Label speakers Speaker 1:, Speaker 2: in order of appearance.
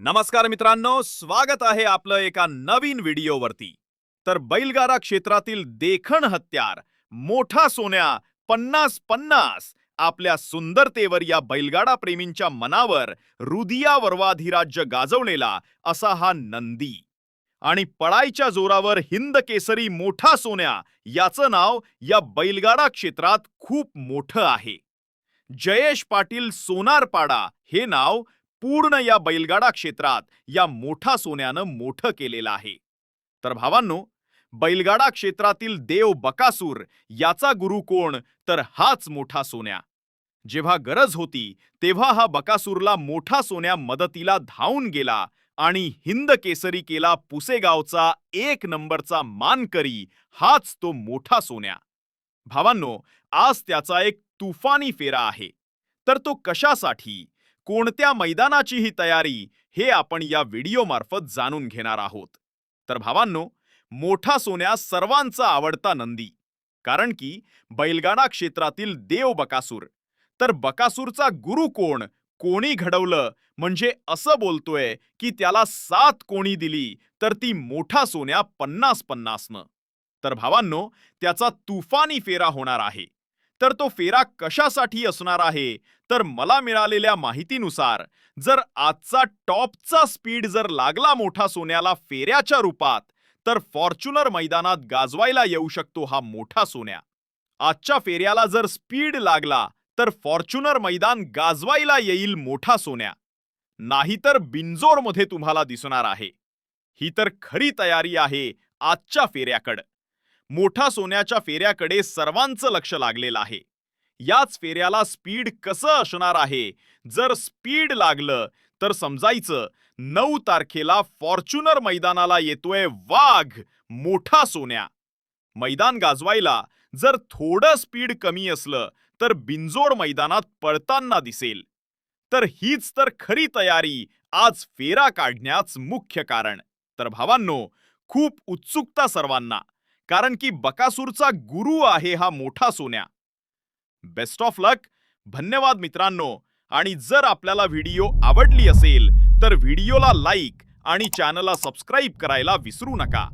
Speaker 1: नमस्कार मित्रांनो स्वागत आहे आपलं एका नवीन व्हिडिओवरती. तर बैलगाडा क्षेत्रातील देखण हत्यार मोठा सोन्या पन्नास पन्नास आपल्या सुंदरतेवर या बैलगाडा प्रेमींच्या मनावर रुदिया वर्वाधिराज्य गाजवलेला असा हा नंदी. आणि पळाईच्या जोरावर हिंद केसरी मोठा सोन्या याचं नाव या बैलगाडा क्षेत्रात खूप मोठं आहे. जयेश पाटील सोनारपाडा हे नाव पूर्ण या बैलगाडा क्षेत्रात या मोठा सोन्यानं मोठं केलेलं आहे. तर भावांनो बैलगाडा क्षेत्रातील देव बकासूर याचा गुरु कोण तर हाच मोठा सोन्या. जेव्हा गरज होती तेव्हा हा बकासूरला मोठा सोन्या मदतीला धावून गेला आणि हिंद केसरी केला पुसेगावचा एक नंबरचा मानकरी हाच तो मोठा सोन्या. भावांनो आज त्याचा एक तुफानी फेरा आहे. तर तो कशासाठी? कोणत्या मैदानाची ही तयारी हे आपण या व्हिडिओमार्फत जाणून घेणार आहोत. तर भावांनो मोठा सोन्या सर्वांचा आवडता नंदी. कारण की बैलगाडा क्षेत्रातील देव बकासूर. तर बकासूरचा गुरु कोण? कोणी घडवलं? म्हणजे असं बोलतोय की त्याला सात कोणी दिली तर ती मोठा सोन्या पन्नास पन्नासनं. तर भावांनो त्याचा तुफानी फेरा होणार आहे. तर तो फेरा कशासाठी असणार आहे? तर मला मिळालेल्या माहितीनुसार जर आजचा टॉपचा स्पीड जर लागला मोठा सोन्याला फेऱ्याच्या रूपात तर फॉर्च्युनर मैदानात गाजवायला येऊ शकतो हा मोठा सोन्या. आजच्या फेऱ्याला जर स्पीड लागला तर फॉर्च्युनर मैदान गाजवायला येईल मोठा सोन्या. नाहीतर बिंजोरमध्ये तुम्हाला दिसणार आहे. ही तर खरी तयारी आहे आजच्या फेऱ्याकडं. मोठा सोन्याच्या फेऱ्याकडे सर्वांचं लक्ष लागलेलं आहे. याच फेऱ्याला स्पीड कसं असणार आहे? जर स्पीड लागलं तर समजायचं नऊ तारखेला फॉर्च्युनर मैदानाला येतोय वाघ मोठा सोन्या. मैदान गाजवायला जर थोडं स्पीड कमी असलं तर बिंजोड मैदानात पळताना दिसेल. तर हीच तर खरी तयारी आज फेरा काढण्याच मुख्य कारण. तर भावांनो खूप उत्सुकता सर्वांना. कारण की बकासूरचा गुरु आहे हा मोठा सोन्या. बेस्ट ऑफ लक धन्यवाद मित्रांनो. आणि जर आपल्याला व्हिडिओ आवडली असेल तर व्हिडिओला लाईक आणि चॅनलला सबस्क्राईब करायला विसरू नका.